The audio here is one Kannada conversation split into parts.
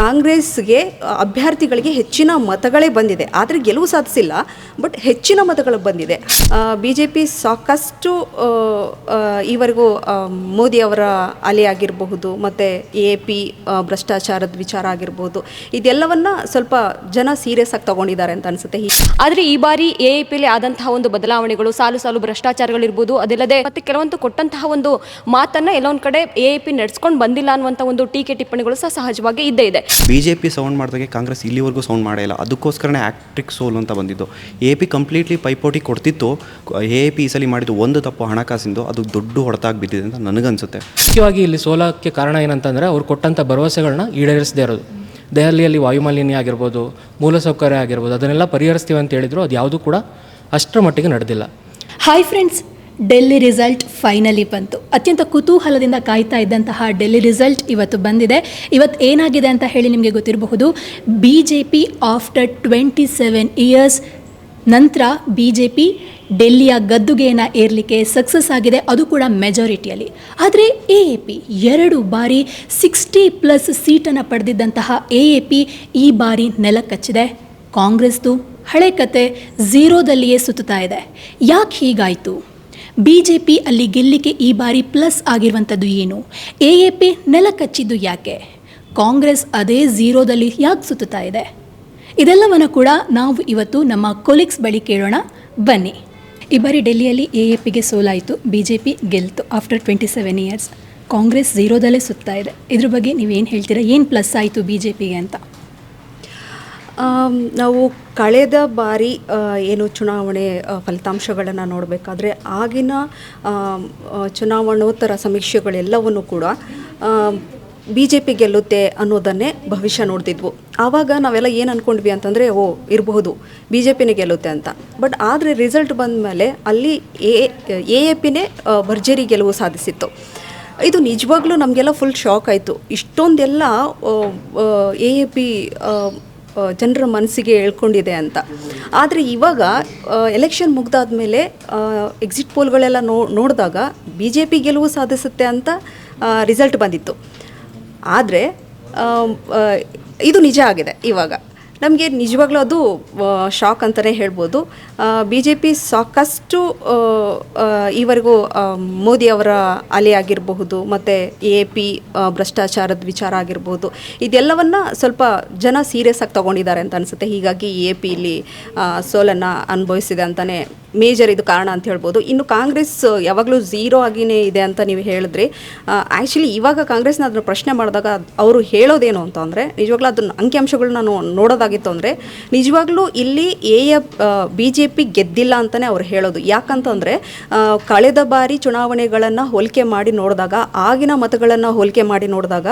ಕಾಂಗ್ರೆಸ್ಗೆ ಅಭ್ಯರ್ಥಿಗಳಿಗೆ ಹೆಚ್ಚಿನ ಮತಗಳೇ ಬಂದಿದೆ. ಆದರೆ ಗೆಲುವು ಸಾಧಿಸಿಲ್ಲ ಬಟ್ ಹೆಚ್ಚಿನ ಮತಗಳು ಬಂದಿದೆ. ಬಿ ಜೆ ಪಿ ಸಾಕಷ್ಟು ಈವರೆಗೂ ಆ, ಮೋದಿ ಅವರ ಅಲೆ ಆಗಿರಬಹುದು ಮತ್ತು ಎ ಪಿ ಭ್ರಷ್ಟಾಚಾರದ ವಿಚಾರ ಆಗಿರ್ಬೋದು ಇದೆಲ್ಲವನ್ನ ಸ್ವಲ್ಪ ಜನ ಸೀರಿಯಸ್ ಆಗಿ ತಗೊಂಡಿದ್ದಾರೆ ಅಂತ ಅನಿಸುತ್ತೆ. ಆದರೆ ಈ ಬಾರಿ ಎ ಪಿ ಲಿ ಆದಂತಹ ಒಂದು ಬದಲಾವಣೆಗಳು ಸಾಲು ಸಾಲು ಭ್ರಷ್ಟಾಚಾರಗಳಿರ್ಬೋದು ಅದಿಲ್ಲದೆ ಮತ್ತೆ ಕೆಲವೊಂದು ಕೊಟ್ಟಂತಹ ಒಂದು ಮಾತನ್ನ ಎಲ್ಲೊಂದು ಕಡೆ ಎ ಪಿ ನಡೆಸ್ಕೊಂಡು ಬಂದಿಲ್ಲ ಅನ್ನುವಂಥ ಒಂದು ಟೀಕೆ ಟಿಪ್ಪಣಿಗಳು ಸಹ ಸಹಜವಾಗಿ ಇದ್ದೇ ಇದೆ. ಬಿ ಜೆ ಪಿ ಸೌಂಡ್ ಮಾಡಿದಾಗೆ ಕಾಂಗ್ರೆಸ್ ಇಲ್ಲಿವರೆಗೂ ಸೌಂಡ್ ಮಾಡೇ ಇಲ್ಲ. ಅದಕ್ಕೋಸ್ಕರನೇ ಆ್ಯಕ್ಟ್ರಿಕ್ ಸೋಲು ಅಂತ ಬಂದಿದ್ದು. ಎ ಪಿ ಕಂಪ್ಲೀಟ್ಲಿ ಪೈಪೋಟಿ ಕೊಡ್ತಿತ್ತು. ಎ ಪಿ ಈ ಸಲ ಮಾಡಿದ್ದು ಒಂದು ತಪ್ಪು ಹಣಕಾಸಿಂದು. ಅದು ದೊಡ್ಡ ಹೊಡೆತಾಗಿ ಬಿದ್ದಿದೆ ಅಂತ ನನಗನ್ಸುತ್ತೆ. ಮುಖ್ಯವಾಗಿ ಇಲ್ಲಿ ಸೋಲಕ್ಕೆ ಕಾರಣ ಏನಂತಂದರೆ ಅವ್ರು ಕೊಟ್ಟಂಥ ಭರವಸೆಗಳನ್ನ ಈಡೇರಿಸದೇ ಇರೋದು. ದೆಹಲಿಯಲ್ಲಿ ವಾಯುಮಾಲಿನ್ಯ ಆಗಿರ್ಬೋದು ಮೂಲಸೌಕರ್ಯ ಆಗಿರ್ಬೋದು ಅದನ್ನೆಲ್ಲ ಪರಿಹರಿಸ್ತೀವಿ ಅಂತ ಹೇಳಿದ್ರು ಅದು ಯಾವುದೂ ಕೂಡ ಅಷ್ಟರ ಮಟ್ಟಿಗೆ ನಡೆದಿಲ್ಲ. Hi friends Delhi result finally ಬಂತು. ಅತ್ಯಂತ ಕುತೂಹಲದಿಂದ ಕಾಯ್ತಾ ಇದ್ದಂತಹ ಡೆಲ್ಲಿ ರಿಸಲ್ಟ್ ಇವತ್ತು ಬಂದಿದೆ. ಇವತ್ತು ಏನಾಗಿದೆ ಅಂತ ಹೇಳಿ ನಿಮಗೆ ಗೊತ್ತಿರಬಹುದು. B J P after twenty seven years ನಂತರ ಬಿ ಜೆ ಪಿ ಡೆಲ್ಲಿಯ ಗದ್ದುಗೆಯನ್ನು ಏರಲಿಕ್ಕೆ ಸಕ್ಸಸ್ ಆಗಿದೆ. ಅದು ಕೂಡ ಮೆಜಾರಿಟಿಯಲ್ಲಿ. ಆದರೆ ಎ ಎ ಪಿ ಎರಡು ಬಾರಿ ಸಿಕ್ಸ್ಟಿ ಪ್ಲಸ್ ಸೀಟನ್ನು ಪಡೆದಿದ್ದಂತಹ ಎ ಎ ಪಿ ಈ ಬಾರಿ ನೆಲಕಚ್ಚಿದೆ. ಕಾಂಗ್ರೆಸ್ದು ಹಳೆ ಕತೆ ಝೀರೋದಲ್ಲಿಯೇ ಸುತ್ತುತ್ತಾ ಇದೆ. ಯಾಕೆ ಹೀಗಾಯಿತು? ಬಿ ಜೆ ಪಿ ಅಲ್ಲಿ ಗೆಲ್ಲಿಕೆ ಈ ಬಾರಿ ಪ್ಲಸ್ ಆಗಿರುವಂಥದ್ದು ಏನು? ಎ ಎ ಪಿ ನೆಲ ಕಚ್ಚಿದ್ದು ಯಾಕೆ? ಕಾಂಗ್ರೆಸ್ ಅದೇ ಝೀರೋದಲ್ಲಿ ಯಾಕೆ ಸುತ್ತುತ್ತಾ ಇದೆ? ಇದೆಲ್ಲವನ್ನು ಕೂಡ ನಾವು ಇವತ್ತು ನಮ್ಮ ಕೊಲೀಗ್ಸ್ ಬಳಿ ಕೇಳೋಣ. ಬನ್ನಿ. ಈ ಬಾರಿ ಡೆಲ್ಲಿಯಲ್ಲಿ ಎ ಎ ಪಿಗೆ ಸೋಲಾಯಿತು B J P ಗೆಲ್ತು after twenty seven years. Congress ಝೀರೋದಲ್ಲೇ ಸುತ್ತಾ ಇದೆ. ಇದ್ರ ಬಗ್ಗೆ ನೀವೇನು ಹೇಳ್ತೀರಾ? ಏನು ಪ್ಲಸ್ ಆಯಿತು ಬಿ ಜೆ ಪಿಗೆ ಅಂತ? ನಾವು ಕಳೆದ ಬಾರಿ ಏನು ಚುನಾವಣೆ ಫಲಿತಾಂಶಗಳನ್ನು ನೋಡಬೇಕಾದ್ರೆ ಆಗಿನ ಚುನಾವಣೋತ್ತರ ಸಮೀಕ್ಷೆಗಳೆಲ್ಲವನ್ನು ಕೂಡ ಬಿ ಜೆ ಪಿ ಗೆಲ್ಲುತ್ತೆ ಅನ್ನೋದನ್ನೇ ಭವಿಷ್ಯ ನೋಡ್ತಿದ್ವು. ಆವಾಗ ನಾವೆಲ್ಲ ಏನು ಅಂದ್ಕೊಂಡ್ವಿ ಅಂತಂದರೆ, ಓ, ಇರಬಹುದು ಬಿ ಜೆ ಪಿನೇ ಗೆಲ್ಲುತ್ತೆ ಅಂತ. ಬಟ್ ಆದರೆ ರಿಸಲ್ಟ್ ಬಂದ ಮೇಲೆ ಅಲ್ಲಿ ಎ ಎ ಪಿನೇ ಭರ್ಜರಿ ಗೆಲುವು ಸಾಧಿಸಿತ್ತು. ಇದು ನಿಜವಾಗ್ಲೂ ನಮಗೆಲ್ಲ ಫುಲ್ ಶಾಕ್ ಆಯಿತು. ಇಷ್ಟೊಂದೆಲ್ಲ ಎ ಎ ಪಿ ಜನರ ಮನಸ್ಸಿಗೆ ಹೇಳ್ಕೊಂಡಿದೆ ಅಂತ. ಆದರೆ ಇವಾಗ ಎಲೆಕ್ಷನ್ ಮುಗ್ದಾದ್ಮೇಲೆ ಎಕ್ಸಿಟ್ ಪೋಲ್ಗಳೆಲ್ಲ ನೋ, ನೋಡಿದಾಗ ಬಿ ಜೆ ಪಿ ಗೆಲುವು ಸಾಧಿಸುತ್ತೆ ಅಂತ ರಿಸಲ್ಟ್ ಬಂದಿತ್ತು. ಆದರೆ ಇದು ನಿಜ ಆಗಿದೆ ಇವಾಗ. ನಮಗೆ ನಿಜವಾಗ್ಲೂ ಅದು ಶಾಕ್ ಅಂತಲೇ ಹೇಳ್ಬೋದು. ಬಿ ಜೆ ಪಿ ಸಾಕಷ್ಟು ಈವರೆಗೂ ಮೋದಿ ಅವರ ಅಲೆ ಆಗಿರಬಹುದು, ಮತ್ತು ಎ ಪಿ ಭ್ರಷ್ಟಾಚಾರದ ವಿಚಾರ ಆಗಿರ್ಬೋದು ಇದೆಲ್ಲವನ್ನು ಸ್ವಲ್ಪ ಜನ ಸೀರಿಯಸ್ ಆಗಿ ತಗೊಂಡಿದ್ದಾರೆ ಅಂತ ಅನಿಸುತ್ತೆ. ಹೀಗಾಗಿ ಎ ಪಿ ಇಲ್ಲಿ ಸೋಲನ್ನು ಅನುಭವಿಸಿದೆ ಅಂತಲೇ ಮೇಜರ್ ಇದು ಕಾರಣ ಅಂತ ಹೇಳ್ಬೋದು. ಇನ್ನು ಕಾಂಗ್ರೆಸ್, ಯಾವಾಗಲೂ ಝೀರೋ ಆಗಿನೇ ಇದೆ ಅಂತ ನೀವು ಹೇಳಿದ್ರಿ ಆ್ಯಕ್ಚುಲಿ ಇವಾಗ ಕಾಂಗ್ರೆಸ್ನ ಅದನ್ನು ಪ್ರಶ್ನೆ ಮಾಡಿದಾಗ ಅವರು ಹೇಳೋದೇನು ಅಂತ ಅಂದರೆ, ನಿಜವಾಗ್ಲೂ ಅದನ್ನ ಅಂಕಿಅಂಶಗಳನ್ನ ನಾವು ನೋಡೋದಾಗಿತ್ತು ಅಂದರೆ ನಿಜವಾಗ್ಲೂ ಇಲ್ಲಿ ಎ ಬಿ ಜೆ ಪಿ ಗೆದ್ದಿಲ್ಲ ಅಂತಲೇ ಅವ್ರು ಹೇಳೋದು. ಯಾಕಂತಂದರೆ ಕಳೆದ ಬಾರಿ ಚುನಾವಣೆಗಳನ್ನು ಹೋಲಿಕೆ ಮಾಡಿ ನೋಡಿದಾಗ, ಆಗಿನ ಮತಗಳನ್ನು ಹೋಲಿಕೆ ಮಾಡಿ ನೋಡಿದಾಗ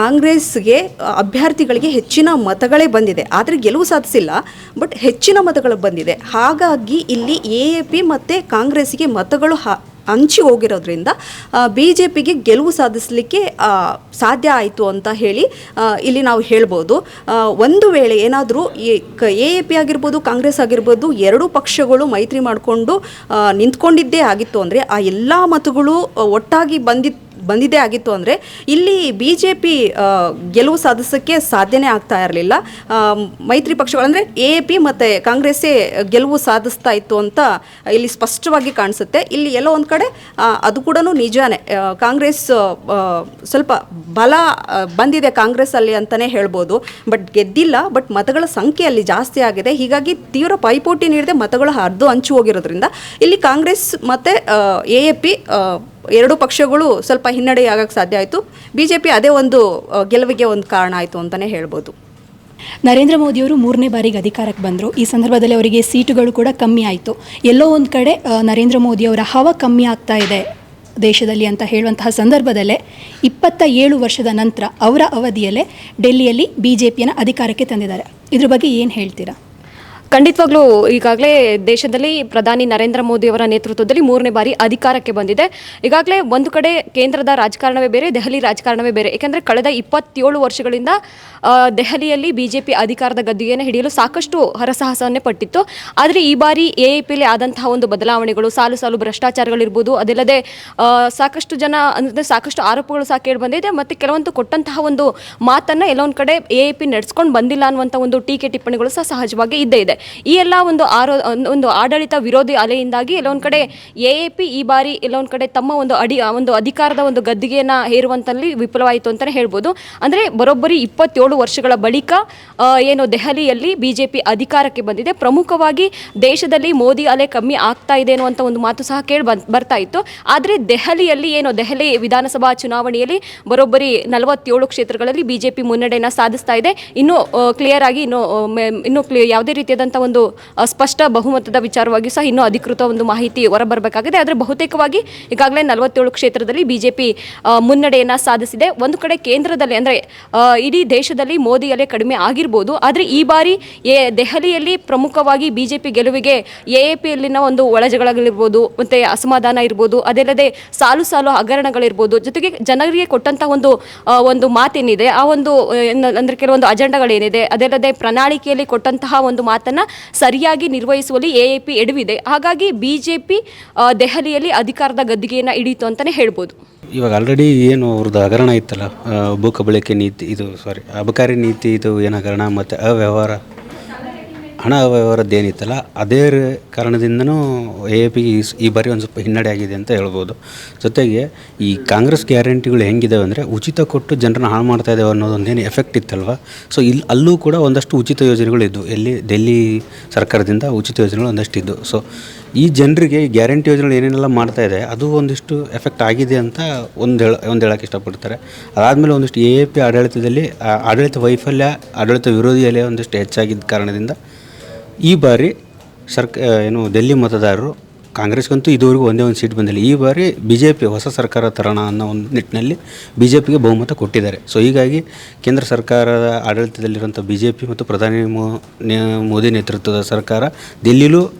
ಕಾಂಗ್ರೆಸ್ಗೆ ಅಭ್ಯರ್ಥಿಗಳಿಗೆ ಹೆಚ್ಚಿನ ಮತಗಳೇ ಬಂದಿದೆ. ಆದರೆ ಗೆಲುವು ಸಾಧಿಸಿಲ್ಲ, ಬಟ್ ಹೆಚ್ಚಿನ ಮತಗಳು ಬಂದಿದೆ. ಹಾಗಾಗಿ ಇಲ್ಲಿ ಎ ಎ ಪಿ ಮತ್ತು ಕಾಂಗ್ರೆಸ್ಗೆ ಮತಗಳು ಹ ಹಂಚಿ ಹೋಗಿರೋದ್ರಿಂದ ಬಿ ಜೆ ಪಿಗೆ ಗೆಲುವು ಸಾಧಿಸಲಿಕ್ಕೆ ಸಾಧ್ಯ ಆಯಿತು ಅಂತ ಹೇಳಿ ಇಲ್ಲಿ ನಾವು ಹೇಳ್ಬೋದು. ಒಂದು ವೇಳೆ ಏನಾದರೂ ಎ ಎ ಪಿ ಆಗಿರ್ಬೋದು, ಕಾಂಗ್ರೆಸ್ ಆಗಿರ್ಬೋದು, ಎರಡೂ ಪಕ್ಷಗಳು ಮೈತ್ರಿ ಮಾಡಿಕೊಂಡು ನಿಂತ್ಕೊಂಡಿದ್ದೇ ಆಗಿತ್ತು ಅಂದರೆ, ಆ ಎಲ್ಲ ಮತಗಳು ಒಟ್ಟಾಗಿ ಬಂದಿತ್ತು ಬಂದಿದ್ದೇ ಆಗಿತ್ತು ಅಂದರೆ ಇಲ್ಲಿ ಬಿ ಜೆ ಪಿ ಗೆಲುವು ಸಾಧಿಸೋಕ್ಕೆ ಸಾಧ್ಯನೇ ಆಗ್ತಾ ಇರಲಿಲ್ಲ. ಮೈತ್ರಿ ಪಕ್ಷಗಳು ಅಂದರೆ ಎ ಪಿ ಮತ್ತು ಕಾಂಗ್ರೆಸ್ಸೇ ಗೆಲುವು ಸಾಧಿಸ್ತಾ ಇತ್ತು ಅಂತ ಇಲ್ಲಿ ಸ್ಪಷ್ಟವಾಗಿ ಕಾಣಿಸುತ್ತೆ. ಇಲ್ಲಿ ಎಲ್ಲೋ ಒಂದು ಕಡೆ ಅದು ಕೂಡ ನಿಜಾನೇ. ಕಾಂಗ್ರೆಸ್ ಸ್ವಲ್ಪ ಬಲ ಬಂದಿದೆ ಕಾಂಗ್ರೆಸ್ಸಲ್ಲಿ ಅಂತಲೇ ಹೇಳ್ಬೋದು. ಬಟ್ ಗೆದ್ದಿಲ್ಲ, ಬಟ್ ಮತಗಳ ಸಂಖ್ಯೆ ಅಲ್ಲಿ ಜಾಸ್ತಿ ಆಗಿದೆ. ಹೀಗಾಗಿ ತೀವ್ರ ಪೈಪೋಟಿ ನೀಡದೆ ಮತಗಳು ಹರಿದು ಹಂಚು ಹೋಗಿರೋದ್ರಿಂದ ಇಲ್ಲಿ ಕಾಂಗ್ರೆಸ್ ಮತ್ತು ಎ ಎ ಪಿ ಎರಡೂ ಪಕ್ಷಗಳು ಸ್ವಲ್ಪ ಹಿನ್ನಡೆ ಆಗಕ್ಕೆ ಸಾಧ್ಯ ಆಯಿತು. ಬಿ ಜೆ ಪಿ ಅದೇ ಒಂದು ಗೆಲುವಿಗೆ ಒಂದು ಕಾರಣ ಆಯಿತು ಅಂತಲೇ ಹೇಳ್ಬೋದು. ನರೇಂದ್ರ ಮೋದಿಯವರು ಮೂರನೇ ಬಾರಿಗೆ ಅಧಿಕಾರಕ್ಕೆ ಬಂದರು. ಈ ಸಂದರ್ಭದಲ್ಲಿ ಅವರಿಗೆ ಸೀಟುಗಳು ಕೂಡ ಕಮ್ಮಿ ಆಯಿತು. ಎಲ್ಲೋ ಒಂದು ಕಡೆ ನರೇಂದ್ರ ಮೋದಿಯವರ ಹವ ಕಮ್ಮಿ ಆಗ್ತಾ ಇದೆ ದೇಶದಲ್ಲಿ ಅಂತ ಹೇಳುವಂತಹ ಸಂದರ್ಭದಲ್ಲೇ ಇಪ್ಪತ್ತ ಏಳು ವರ್ಷದ ನಂತರ ಅವರ ಅವಧಿಯಲ್ಲೇ ಡೆಲ್ಲಿಯಲ್ಲಿ ಬಿ ಜೆ ಪಿಯನ್ನು ಅಧಿಕಾರಕ್ಕೆ ತಂದಿದ್ದಾರೆ. ಇದ್ರ ಬಗ್ಗೆ ಏನು ಹೇಳ್ತೀರಾ? ಖಂಡಿತವಾಗ್ಲೂ ಈಗಾಗಲೇ ದೇಶದಲ್ಲಿ ಪ್ರಧಾನಿ ನರೇಂದ್ರ ಮೋದಿ ಅವರ ನೇತೃತ್ವದಲ್ಲಿ ಮೂರನೇ ಬಾರಿ ಅಧಿಕಾರಕ್ಕೆ ಬಂದಿದೆ. ಈಗಾಗಲೇ ಒಂದು ಕಡೆ ಕೇಂದ್ರದ ರಾಜಕಾರಣವೇ ಬೇರೆ, ದೆಹಲಿ ರಾಜಕಾರಣವೇ ಬೇರೆ. ಏಕೆಂದರೆ ಕಳೆದ ಇಪ್ಪತ್ತೇಳು ವರ್ಷಗಳಿಂದ ದೆಹಲಿಯಲ್ಲಿ ಬಿಜೆಪಿ ಅಧಿಕಾರದ ಗದ್ದುಗೆಯನ್ನು ಹಿಡಿಯಲು ಸಾಕಷ್ಟು ಹರಸಾಹಸವನ್ನೇ ಪಟ್ಟಿತ್ತು. ಆದರೆ ಈ ಬಾರಿ ಎ ಎ ಪಿಲಿ ಆದಂತಹ ಒಂದು ಬದಲಾವಣೆಗಳು, ಸಾಲು ಸಾಲು ಭ್ರಷ್ಟಾಚಾರಗಳಿರ್ಬೋದು, ಅದಿಲ್ಲದೆ ಸಾಕಷ್ಟು ಜನ ಅಂದರೆ ಸಾಕಷ್ಟು ಆರೋಪಗಳು ಸಹ ಕೇಳಿ ಬಂದಿದೆ. ಮತ್ತು ಕೆಲವೊಂದು ಕೊಟ್ಟಂತಹ ಒಂದು ಮಾತನ್ನು ಎಲ್ಲೊಂದು ಕಡೆ ಎ ಎ ಪಿ ನಡೆಸ್ಕೊಂಡು ಬಂದಿಲ್ಲ ಅನ್ನುವಂಥ ಒಂದು ಟೀಕೆ ಟಿಪ್ಪಣಿಗಳು ಸಹ ಸಹಜವಾಗಿ ಇದ್ದೇ ಇದೆ. ಈ ಎಲ್ಲ ಒಂದು ಆರೋ ಒಂದು- ಆಡಳಿತ ವಿರೋಧಿ ಅಲೆಯಿಂದಾಗಿ ಎಲ್ಲೊಂದು ಕಡೆ ಎ ಎ ಪಿ ಈ ಬಾರಿ ಎಲ್ಲೊಂದು ಕಡೆ ತಮ್ಮ ಒಂದು ಅಡಿ ಒಂದು ಅಧಿಕಾರದ ಒಂದು ಗದ್ದಿಗೆಯನ್ನು ಹೇರುವಂತಲ್ಲಿ ವಿಫಲವಾಯಿತು ಅಂತಲೇ ಹೇಳ್ಬೋದು. ಅಂದರೆ ಬರೋಬ್ಬರಿ ಇಪ್ಪತ್ತೇಳು ವರ್ಷಗಳ ಬಳಿಕ ಏನು ದೆಹಲಿಯಲ್ಲಿ ಬಿ ಜೆ ಪಿ ಅಧಿಕಾರಕ್ಕೆ ಬಂದಿದೆ. ಪ್ರಮುಖವಾಗಿ ದೇಶದಲ್ಲಿ ಮೋದಿ ಅಲೆ ಕಮ್ಮಿ ಆಗ್ತಾ ಇದೆ ಅನ್ನುವಂಥ ಒಂದು ಮಾತು ಸಹ ಕೇಳಿ ಬರ್ತಾ ಇತ್ತು. ಆದರೆ ದೆಹಲಿಯಲ್ಲಿ ಏನು ದೆಹಲಿ ವಿಧಾನಸಭಾ ಚುನಾವಣೆಯಲ್ಲಿ ಬರೋಬ್ಬರಿ ನಲವತ್ತೇಳು ಕ್ಷೇತ್ರಗಳಲ್ಲಿ ಬಿ ಜೆ ಪಿ ಮುನ್ನಡೆಯನ್ನು ಸಾಧಿಸ್ತಾ ಇದೆ. ಇನ್ನೂ ಕ್ಲಿಯರ್ ಆಗಿ ಇನ್ನೂ ಇನ್ನೂ ಯಾವುದೇ ಯಾವುದೇ ರೀತಿಯಾದಂಥ ಒಂದು ಸ್ಪಷ್ಟ ಬಹುಮತದ ವಿಚಾರವಾಗಿ ಸಹ ಇನ್ನೂ ಅಧಿಕೃತ ಒಂದು ಮಾಹಿತಿ ಹೊರಬರಬೇಕಾಗಿದೆ. ಆದರೆ ಬಹುತೇಕವಾಗಿ ಈಗಾಗಲೇ ನಲವತ್ತೇಳು ಕ್ಷೇತ್ರದಲ್ಲಿ ಬಿಜೆಪಿ ಮುನ್ನಡೆಯನ್ನು ಸಾಧಿಸಿದೆ. ಒಂದು ಕಡೆ ಕೇಂದ್ರದಲ್ಲಿ ಅಂದರೆ ಇಡೀ ದೇಶದಲ್ಲಿ ಮೋದಿಯಲ್ಲೇ ಕಡಿಮೆ ಆಗಿರ್ಬೋದು. ಆದರೆ ಈ ಬಾರಿ ಎ, ದೆಹಲಿಯಲ್ಲಿ ಪ್ರಮುಖವಾಗಿ ಬಿಜೆಪಿ ಗೆಲುವಿಗೆ ಎ ಎ ಪಿಯಲ್ಲಿನ ಒಂದು ಒಳಜಗಳಗಳಿರ್ಬೋದು ಮತ್ತು ಅಸಮಾಧಾನ ಇರ್ಬೋದು, ಅದಲ್ಲದೆ ಸಾಲು ಸಾಲು ಹಗರಣಗಳಿರ್ಬೋದು, ಜೊತೆಗೆ ಜನರಿಗೆ ಕೊಟ್ಟಂಥ ಒಂದು ಒಂದು ಮಾತೇನಿದೆ. ಆ ಒಂದು ಅಂದ್ರೆ ಕೆಲವೊಂದು ಅಜೆಂಡಗಳೇನಿದೆ, ಅದಲ್ಲದೆ ಪ್ರಣಾಳಿಕೆಯಲ್ಲಿ ಕೊಟ್ಟಂತಹ ಒಂದು ಮಾತನ್ನು ಸರಿಯಾಗಿ ನಿರ್ವಹಿಸುವಲ್ಲಿ ಎ ಎ ಎಡವಿದೆ. ಹಾಗಾಗಿ ಬಿಜೆಪಿ ದೆಹಲಿಯಲ್ಲಿ ಅಧಿಕಾರದ ಗದ್ದಿಗೆಯನ್ನು ಹಿಡಿಯಿತು ಅಂತಲೇ ಹೇಳ್ಬೋದು. ಇವಾಗ ಆಲ್ರೆಡಿ ಏನು ಅವ್ರದ್ದು ಹಗರಣ ಇತ್ತಲ್ಲ ಆ, ಭೂ ಕಬಳಿಕೆ ನೀತಿ ಇದು ಸಾರಿ ಅಬಕಾರಿ ನೀತಿ ಇದು ಏನು ಹಗರಣ ಮತ್ತು ಅವ್ಯವಹಾರ? ಹಣ ವ್ಯವಹಾರದ್ದು ಏನಿತ್ತಲ್ಲ ಅದೇ ಕಾರಣದಿಂದನೂ ಎ ಎ ಪಿಗೆ ಈ ಬಾರಿ ಒಂದು ಸ್ವಲ್ಪ ಹಿನ್ನಡೆ ಆಗಿದೆ ಅಂತ ಹೇಳ್ಬೋದು. ಜೊತೆಗೆ ಈ ಕಾಂಗ್ರೆಸ್ ಗ್ಯಾರಂಟಿಗಳು ಹೆಂಗಿದಾವೆ ಅಂದರೆ, ಉಚಿತ ಕೊಟ್ಟು ಜನರನ್ನ ಹಾಳು ಮಾಡ್ತಾ ಇದ್ದಾವೆ ಅನ್ನೋದೊಂದೇನು ಎಫೆಕ್ಟ್ ಇತ್ತಲ್ವ? ಸೊ ಇಲ್ಲಿ ಅಲ್ಲೂ ಕೂಡ ಒಂದಷ್ಟು ಉಚಿತ ಯೋಜನೆಗಳು ಇದ್ದವು ಎಲ್ಲಿ ಡೆಲ್ಲಿ ಸರ್ಕಾರದಿಂದ ಉಚಿತ ಯೋಜನೆಗಳು ಒಂದಷ್ಟು ಇದ್ದವು ಸೊ ಈ ಜನರಿಗೆ ಗ್ಯಾರಂಟಿ ಯೋಜನೆಗಳು ಏನೇನೆಲ್ಲ ಮಾಡ್ತಾ ಇದೆ, ಅದು ಒಂದಿಷ್ಟು ಎಫೆಕ್ಟ್ ಆಗಿದೆ ಅಂತ ಒಂದು ಹೇಳ, ಒಂದು ಹೇಳಕ್ಕೆ ಇಷ್ಟಪಡ್ತಾರೆ. ಅದಾದಮೇಲೆ ಒಂದಿಷ್ಟು ಎ ಎ ಪಿ ಆಡಳಿತದಲ್ಲಿ ಆಡಳಿತ ವೈಫಲ್ಯ, ಆಡಳಿತ ವಿರೋಧಿ ಅಲೆ ಒಂದಿಷ್ಟು ಹೆಚ್ಚಾಗಿದ್ದ ಕಾರಣದಿಂದ ಈ ಬಾರಿ ಸರ್ಕ ಏನು ಡೆಲ್ಲಿ ಮತದಾರರು ಕಾಂಗ್ರೆಸ್ಗಂತೂ ಇದುವರೆಗೂ ಒಂದೇ ಒಂದು ಸೀಟ್ ಬಂದಿಲ್ಲ. ಈ ಬಾರಿ ಬಿ ಜೆ ಪಿ ಹೊಸ ಸರ್ಕಾರ ತರೋಣ ಅನ್ನೋ ಒಂದು ನಿಟ್ಟಿನಲ್ಲಿ ಬಿ ಜೆ ಪಿಗೆ ಬಹುಮತ ಕೊಟ್ಟಿದ್ದಾರೆ. ಸೊ, ಹೀಗಾಗಿ ಕೇಂದ್ರ ಸರ್ಕಾರದ ಆಡಳಿತದಲ್ಲಿರುವಂಥ ಬಿ ಜೆ ಪಿ ಮತ್ತು ಪ್ರಧಾನಿ ಮೋದಿ ನೇತೃತ್ವದ ಸರ್ಕಾರ ದಿಲ್ಲಿಲೂ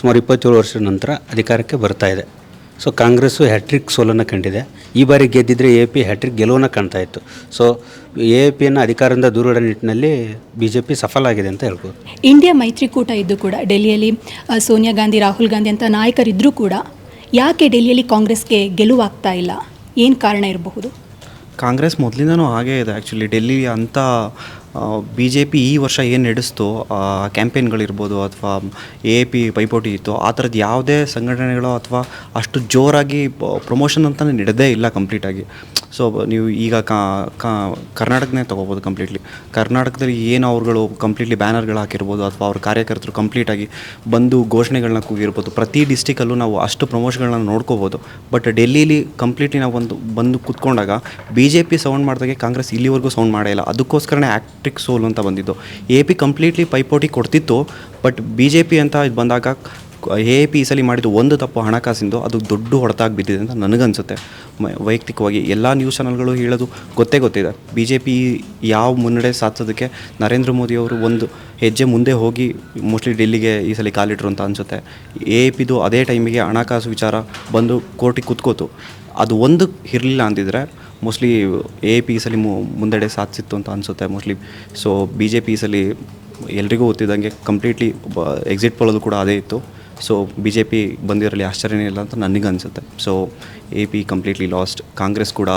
ಸುಮಾರು ಇಪ್ಪತ್ತೇಳು ವರ್ಷದ ನಂತರ ಅಧಿಕಾರಕ್ಕೆ ಬರ್ತಾ ಇದೆ. ಸೊ ಕಾಂಗ್ರೆಸ್ಸು ಹ್ಯಾಟ್ರಿಕ್ ಸೋಲನ್ನು ಕಂಡಿದೆ. ಈ ಬಾರಿ ಗೆದ್ದಿದ್ರೆ ಎ ಪಿ ಹ್ಯಾಟ್ರಿಕ್ ಗೆಲುವನ್ನು ಕಾಣ್ತಾ ಇತ್ತು. ಸೊ ಎ ಪಿಯನ್ನು ಅಧಿಕಾರದಿಂದ ದೂರ ನಿಟ್ಟಿನಲ್ಲಿ ಬಿ ಜೆ ಪಿ ಸಫಲ ಆಗಿದೆ ಅಂತ ಹೇಳ್ಬೋದು. ಇಂಡಿಯಾ ಮೈತ್ರಿಕೂಟ ಇದ್ದು ಕೂಡ ಡೆಲ್ಲಿಯಲ್ಲಿ ಸೋನಿಯಾ ಗಾಂಧಿ ರಾಹುಲ್ ಗಾಂಧಿ ಅಂತ ನಾಯಕರಿದ್ದರೂ ಕೂಡ ಯಾಕೆ ಡೆಲ್ಲಿಯಲ್ಲಿ ಕಾಂಗ್ರೆಸ್ಗೆ ಗೆಲುವಾಗ್ತಾ ಇಲ್ಲ? ಏನು ಕಾರಣ ಇರಬಹುದು? ಕಾಂಗ್ರೆಸ್ ಮೊದಲಿಂದನೂ ಹಾಗೇ ಇದೆ. ಆ್ಯಕ್ಚುಲಿ ಡೆಲ್ಲಿ ಅಂತ ಬಿ ಜೆ ಪಿ ಈ ವರ್ಷ ಏನು ನಡೆಸ್ತು? ಕ್ಯಾಂಪೇನ್ಗಳಿರ್ಬೋದು ಅಥವಾ ಎ ಪಿ ಪೈಪೋಟಿ ಇತ್ತು, ಆ ಥರದ್ದು ಯಾವುದೇ ಸಂಘಟನೆಗಳು ಅಥವಾ ಅಷ್ಟು ಜೋರಾಗಿ ಪ್ರಮೋಷನ್ ಅಂತಲೇ ನಡೆದೇ ಇಲ್ಲ ಕಂಪ್ಲೀಟಾಗಿ ಸೊ ನೀವು ಈಗ ಕರ್ನಾಟಕನೇ ತೊಗೋಬೋದು ಕಂಪ್ಲೀಟ್ಲಿ ಕರ್ನಾಟಕದಲ್ಲಿ ಏನು ಅವ್ರುಗಳು ಕಂಪ್ಲೀಟ್ಲಿ ಬ್ಯಾನರ್ಗಳು ಹಾಕಿರ್ಬೋದು ಅಥವಾ ಅವ್ರ ಕಾರ್ಯಕರ್ತರು ಕಂಪ್ಲೀಟಾಗಿ ಬಂದು ಘೋಷಣೆಗಳನ್ನ ಕೂಗಿರ್ಬೋದು, ಪ್ರತಿ ಡಿಸ್ಟಿಕಲ್ಲೂ ನಾವು ಅಷ್ಟು ಪ್ರಮೋಷನ್ಗಳನ್ನ ನೋಡ್ಕೋಬೋದು. ಬಟ್ ಡೆಲ್ಲಿಲಿ ಕಂಪ್ಲೀಟ್ಲಿ ನಾವು ಒಂದು, ಬಂದು ಕೂತ್ಕೊಂಡಾಗ ಬಿ ಜೆ ಪಿ ಸೌಂಡ್ ಮಾಡಿದಾಗೆ ಕಾಂಗ್ರೆಸ್ ಇಲ್ಲಿವರೆಗೂ ಸೌಂಡ್ ಮಾಡೇ ಇಲ್ಲ. ಅದಕ್ಕೋಸ್ಕರನೇ ಆ್ಯಕ್ಟ್ರಿಕ್ ಸೋಲ್ ಅಂತ ಬಂದಿದ್ದು. ಎ ಪಿ ಕಂಪ್ಲೀಟ್ಲಿ ಪೈಪೋಟಿ ಕೊಡ್ತಿತ್ತು ಬಟ್ ಬಿ ಜೆ ಪಿ ಅಂತ ಇದು ಬಂದಾಗ ಎ ಪಿ ಈ ಸಲ ಮಾಡಿದ್ದು ಒಂದು ತಪ್ಪು ಹಣಕಾಸಿಂದು, ಅದು ದೊಡ್ಡ ಹೊಡೆತಾಗಿ ಬಿದ್ದಿದೆ ಅಂತ ನನಗನ್ಸುತ್ತೆ. ವೈಯಕ್ತಿಕವಾಗಿ ಎಲ್ಲ ನ್ಯೂಸ್ ಚಾನಲ್ಗಳು ಹೇಳೋದು ಗೊತ್ತೇ ಗೊತ್ತಿದೆ. ಬಿ ಜೆ ಪಿ ಯಾವ ಮುನ್ನಡೆ ಸಾಧಿಸೋದಕ್ಕೆ ನರೇಂದ್ರ ಮೋದಿ ಅವರು ಒಂದು ಹೆಜ್ಜೆ ಮುಂದೆ ಹೋಗಿ ಮೋಸ್ಟ್ಲಿ ಡೆಲ್ಲಿಗೆ ಈ ಸಲ ಕಾಲಿಟ್ರು ಅಂತ ಅನಿಸುತ್ತೆ. ಎ ಪಿದು ಅದೇ ಟೈಮಿಗೆ ಹಣಕಾಸು ವಿಚಾರ ಬಂದು ಕೋರ್ಟಿಗೆ ಕುತ್ಕೋತು. ಅದು ಒಂದು ಇರಲಿಲ್ಲ ಅಂದಿದ್ರೆ ಮೋಸ್ಟ್ಲಿ ಎ ಪಿ ಸಲ ಮು- ಮುನ್ನಡೆ ಸಾಧಿಸಿತ್ತು ಅಂತ ಅನಿಸುತ್ತೆ mostly so B J P ಸಲ ಎಲ್ರಿಗೂ ಗೊತ್ತಿದ್ದಂಗೆ ಕಂಪ್ಲೀಟ್ಲಿ ಎಕ್ಸಿಟ್ ಪೋಲದು ಕೂಡ ಅದೇ ಇತ್ತು. ಸೊ ಬಿ ಜೆ ಪಿ ಬಂದಿರಲಿ ಆಶ್ಚರ್ಯನೇ ಇಲ್ಲ ಅಂತ ನನಗೆ ಅನಿಸುತ್ತೆ. So A P completely lost Congress ಕೂಡ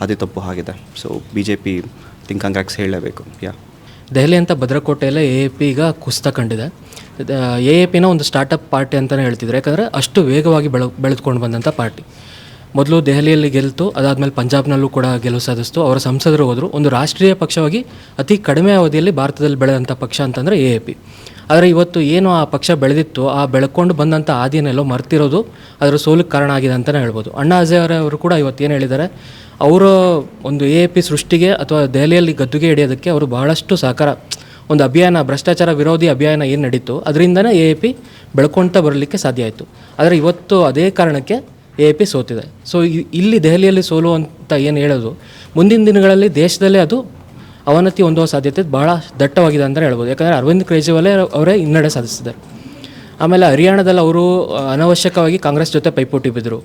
ಅದೇ ತಪ್ಪು ಆಗಿದೆ. So B J P think Congress ಹೇಳಲೇಬೇಕು. ಯಾ ದೆಹಲಿ ಅಂತ ಭದ್ರಕೋಟೆಯಲ್ಲೇ ಎ ಎ ಪಿ ಈಗ ಕುಸಿತ ಕಂಡಿದೆ. ಎ ಎ ಪಿನ ಒಂದು ಸ್ಟಾರ್ಟಪ್ ಪಾರ್ಟಿ ಅಂತಲೇ ಹೇಳ್ತಿದ್ರು. ಯಾಕಂದರೆ ಅಷ್ಟು ವೇಗವಾಗಿ ಬೆಳೆ, ಬೆಳೆದುಕೊಂಡು ಬಂದಂಥ ಪಾರ್ಟಿ ಮೊದಲು ದೆಹಲಿಯಲ್ಲಿ ಗೆಲ್ತು, ಅದಾದಮೇಲೆ ಪಂಜಾಬ್ನಲ್ಲೂ ಕೂಡ ಗೆಲುವು ಸಾಧಿಸ್ತು. ಅವರ ಸಂಸದರು ಹೋದರು. ಒಂದು ರಾಷ್ಟ್ರೀಯ ಪಕ್ಷವಾಗಿ ಅತಿ ಕಡಿಮೆ ಅವಧಿಯಲ್ಲಿ ಭಾರತದಲ್ಲಿ ಬೆಳೆದಂಥ ಪಕ್ಷ ಅಂತಂದರೆ ಎ ಎ ಪಿ. ಆದರೆ ಇವತ್ತು ಏನು ಆ ಪಕ್ಷ ಬೆಳೆದಿತ್ತು, ಆ ಬೆಳ್ಕೊಂಡು ಬಂದಂಥ ಆದಿನೆಲ್ಲೋ ಮರ್ತಿರೋದು ಅದರ ಸೋಲಿಗೆ ಕಾರಣ ಆಗಿದೆ ಅಂತಲೇ ಹೇಳ್ಬೋದು. ಅಣ್ಣಾ ಹಜಾರೆ ಕೂಡ ಇವತ್ತು ಏನು ಹೇಳಿದ್ದಾರೆ, ಅವರ ಒಂದು ಎ ಪಿ ಸೃಷ್ಟಿಗೆ ಅಥವಾ ದೆಹಲಿಯಲ್ಲಿ ಗದ್ದುಗೆ ಹಿಡಿಯೋದಕ್ಕೆ ಅವರು ಬಹಳಷ್ಟು ಸಹಕಾರ, ಒಂದು ಅಭಿಯಾನ, ಭ್ರಷ್ಟಾಚಾರ ವಿರೋಧಿ ಅಭಿಯಾನ ಏನು ನಡೀತು, ಅದರಿಂದನೇ ಎ ಪಿ ಬೆಳ್ಕೊಳ್ತಾ ಬರಲಿಕ್ಕೆ ಸಾಧ್ಯ ಆಯಿತು. ಆದರೆ ಇವತ್ತು ಅದೇ ಕಾರಣಕ್ಕೆ ಎ ಪಿ ಸೋತಿದೆ. ಸೊ ಇಲ್ಲಿ ದೆಹಲಿಯಲ್ಲಿ ಸೋಲು ಅಂತ ಏನು ಹೇಳೋದು? ಮುಂದಿನ ದಿನಗಳಲ್ಲಿ ದೇಶದಲ್ಲೇ ಅದು ಅವನತಿ ಹೊಂದುವ ಸಾಧ್ಯತೆ ಭಾಳ ದಟ್ಟವಾಗಿದೆ ಅಂತ ಹೇಳ್ಬೋದು. ಯಾಕಂದರೆ ಅರವಿಂದ್ ಕೇಜ್ರಿವಾಲೇ ಅವರೇ ಹಿನ್ನಡೆ ಸಾಧಿಸಿದ್ದಾರೆ. ಆಮೇಲೆ ಹರಿಯಾಣದಲ್ಲಿ ಅವರು ಅನವಶ್ಯಕವಾಗಿ ಕಾಂಗ್ರೆಸ್ ಜೊತೆ ಪೈಪೋಟಿ ಬಿದ್ದರು.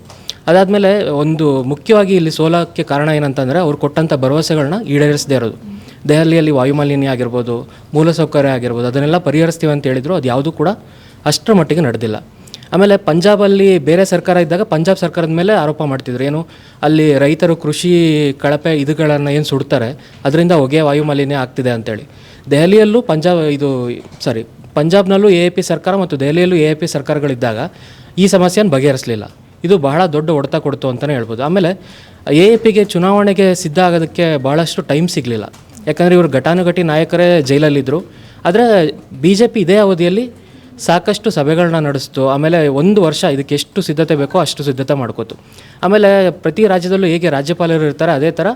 ಅದಾದಮೇಲೆ ಒಂದು ಮುಖ್ಯವಾಗಿ ಇಲ್ಲಿ ಸೋಲಕ್ಕೆ ಕಾರಣ ಏನಂತಂದರೆ ಅವರು ಕೊಟ್ಟಂಥ ಭರವಸೆಗಳನ್ನ ಈಡೇರಿಸದೇ ಇರೋದು. ದೆಹಲಿಯಲ್ಲಿ ವಾಯುಮಾಲಿನ್ಯ ಆಗಿರ್ಬೋದು, ಮೂಲಸೌಕರ್ಯ ಆಗಿರ್ಬೋದು, ಅದನ್ನೆಲ್ಲ ಪರಿಹರಿಸ್ತೀವಿ ಅಂತ ಹೇಳಿದರು, ಅದು ಯಾವುದೂ ಕೂಡ ಅಷ್ಟರ ಮಟ್ಟಿಗೆ ನಡೆದಿಲ್ಲ. ಆಮೇಲೆ ಪಂಜಾಬಲ್ಲಿ ಬೇರೆ ಸರ್ಕಾರ ಇದ್ದಾಗ ಪಂಜಾಬ್ ಸರ್ಕಾರದ ಮೇಲೆ ಆರೋಪ ಮಾಡ್ತಿದ್ರು. ಏನು, ಅಲ್ಲಿ ರೈತರು ಕೃಷಿ ಕಳಪೆ ಇದುಗಳನ್ನು ಏನು ಸುಡ್ತಾರೆ, ಅದರಿಂದ ಹೊಗೆ ವಾಯುಮಾಲಿನ್ಯ ಆಗ್ತಿದೆ ಅಂತೇಳಿ. ದೆಹಲಿಯಲ್ಲೂ ಪಂಜಾಬ್ ಇದು ಸಾರಿ ಪಂಜಾಬ್ನಲ್ಲೂ ಎ ಪಿ ಸರ್ಕಾರ ಮತ್ತು ದೆಹಲಿಯಲ್ಲೂ ಎ ಪಿ ಸರ್ಕಾರಗಳಿದ್ದಾಗ ಈ ಸಮಸ್ಯೆಯನ್ನು ಬಗೆಹರಿಸಲಿಲ್ಲ. ಇದು ಬಹಳ ದೊಡ್ಡ ಹೊಡೆತ ಕೊಡ್ತು ಅಂತಲೇ ಹೇಳ್ಬೋದು. ಆಮೇಲೆ ಎ ಎ ಪಿಗೆ ಚುನಾವಣೆಗೆ ಸಿದ್ಧ ಆಗೋದಕ್ಕೆ ಭಾಳಷ್ಟು ಟೈಮ್ ಸಿಗಲಿಲ್ಲ. ಯಾಕಂದರೆ ಇವರು ಘಟಾನುಘಟಿ ನಾಯಕರೇ ಜೈಲಲ್ಲಿದ್ದರು ಆದರೆ ಬಿ ಜೆ ಪಿ ಇದೇ ಅವಧಿಯಲ್ಲಿ ಸಾಕಷ್ಟು ಸಭೆಗಳನ್ನ ನಡೆಸ್ತು. ಆಮೇಲೆ ಒಂದು ವರ್ಷ ಇದಕ್ಕೆ ಎಷ್ಟು ಸಿದ್ಧತೆ ಬೇಕೋ ಅಷ್ಟು ಸಿದ್ಧತೆ ಮಾಡ್ಕೋತು. ಆಮೇಲೆ ಪ್ರತಿ ರಾಜ್ಯದಲ್ಲೂ ಹೇಗೆ ರಾಜ್ಯಪಾಲರು ಇರ್ತಾರೆ, ಅದೇ ಥರ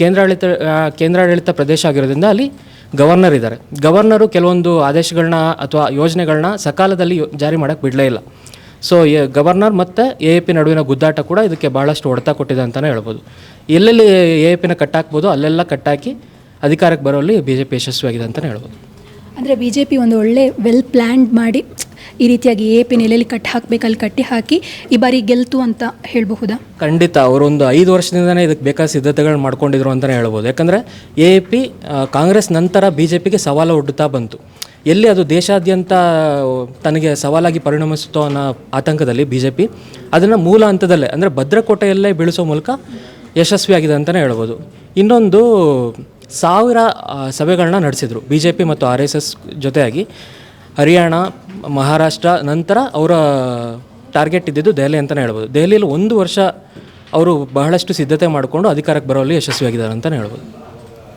ಕೇಂದ್ರಾಡಳಿತ ಕೇಂದ್ರಾಡಳಿತ ಪ್ರದೇಶ ಆಗಿರೋದ್ರಿಂದ ಅಲ್ಲಿ ಗವರ್ನರ್ ಇದ್ದಾರೆ. ಗವರ್ನರು ಕೆಲವೊಂದು ಆದೇಶಗಳನ್ನ ಅಥವಾ ಯೋಜನೆಗಳನ್ನ ಸಕಾಲದಲ್ಲಿ ಜಾರಿ ಮಾಡೋಕ್ಕೆ ಬಿಡಲೇ ಇಲ್ಲ. ಸೊ ಗವರ್ನರ್ ಮತ್ತು ಎ ಎ ಪಿ ನಡುವಿನ ಗುದ್ದಾಟ ಕೂಡ ಇದಕ್ಕೆ ಭಾಳಷ್ಟು ಹೊಡೆತ ಕೊಟ್ಟಿದೆ ಅಂತಲೇ ಹೇಳ್ಬೋದು. ಎಲ್ಲೆಲ್ಲಿ ಎ ಎ ಪಿನ ಕಟ್ಟಾಕ್ಬೋದು, ಅಲ್ಲೆಲ್ಲ ಕಟ್ಟಾಕಿ ಅಧಿಕಾರಕ್ಕೆ ಬರೋಲ್ಲಿ ಬಿ ಜೆ ಪಿ ಯಶಸ್ವಿಯಾಗಿದೆ ಅಂತಲೇ ಹೇಳ್ಬೋದು. ಅಂದರೆ ಬಿ ಜೆ ಪಿ ಒಂದು ಒಳ್ಳೆ ವೆಲ್ ಪ್ಲ್ಯಾನ್ಡ್ ಮಾಡಿ ಈ ರೀತಿಯಾಗಿ ಎ ಪಿ ನೆಲೆಯಲ್ಲಿ ಕಟ್ಟಿ ಹಾಕಬೇಕು, ಅಲ್ಲಿ ಕಟ್ಟಿ ಹಾಕಿ ಈ ಬಾರಿ ಗೆಲ್ತು ಅಂತ ಹೇಳಬಹುದಾ? ಖಂಡಿತ ಅವರೊಂದು ಐದು ವರ್ಷದಿಂದನೇ ಇದಕ್ಕೆ ಬೇಕಾದ ಸಿದ್ಧತೆಗಳು ಮಾಡ್ಕೊಂಡಿದ್ರು ಅಂತಲೇ ಹೇಳ್ಬೋದು. ಯಾಕಂದರೆ ಎ ಪಿ ಕಾಂಗ್ರೆಸ್ ನಂತರ ಬಿ ಜೆ ಪಿಗೆ ಸವಾಲು ಒಡ್ಡುತ್ತಾ ಬಂತು. ಎಲ್ಲಿ ಅದು ದೇಶಾದ್ಯಂತ, ತನಗೆ ಸವಾಲಾಗಿ ಪರಿಣಮಿಸುತ್ತೋ ಅನ್ನೋ ಆತಂಕದಲ್ಲಿ ಬಿ ಜೆ ಪಿ ಅದನ್ನು ಮೂಲ ಹಂತದಲ್ಲೇ, ಅಂದರೆ ಭದ್ರಕೋಟೆಯಲ್ಲೇ ಬೀಳಿಸೋ ಮೂಲಕ ಯಶಸ್ವಿಯಾಗಿದೆ ಅಂತಲೇ ಹೇಳ್ಬೋದು. ಇನ್ನೊಂದು ಸಾವಿರ ಸಭೆಗಳನ್ನ ನಡೆಸಿದರು. ಬಿ ಜೆ ಪಿ ಮತ್ತು ಆರ್ ಎಸ್ ಎಸ್ ಜೊತೆಯಾಗಿ ಹರಿಯಾಣ, ಮಹಾರಾಷ್ಟ್ರ, ನಂತರ ಅವರ ಟಾರ್ಗೆಟ್ ಇದ್ದಿದ್ದು ದೆಹಲಿ ಅಂತಲೇ ಹೇಳ್ಬೋದು. ದೆಹಲಿಯಲ್ಲಿ ಒಂದು ವರ್ಷ ಅವರು ಬಹಳಷ್ಟು ಸಿದ್ಧತೆ ಮಾಡಿಕೊಂಡು ಅಧಿಕಾರಕ್ಕೆ ಬರೋಲ್ಲಿ ಯಶಸ್ವಿಯಾಗಿದ್ದಾರೆ ಅಂತಲೇ ಹೇಳ್ಬೋದು.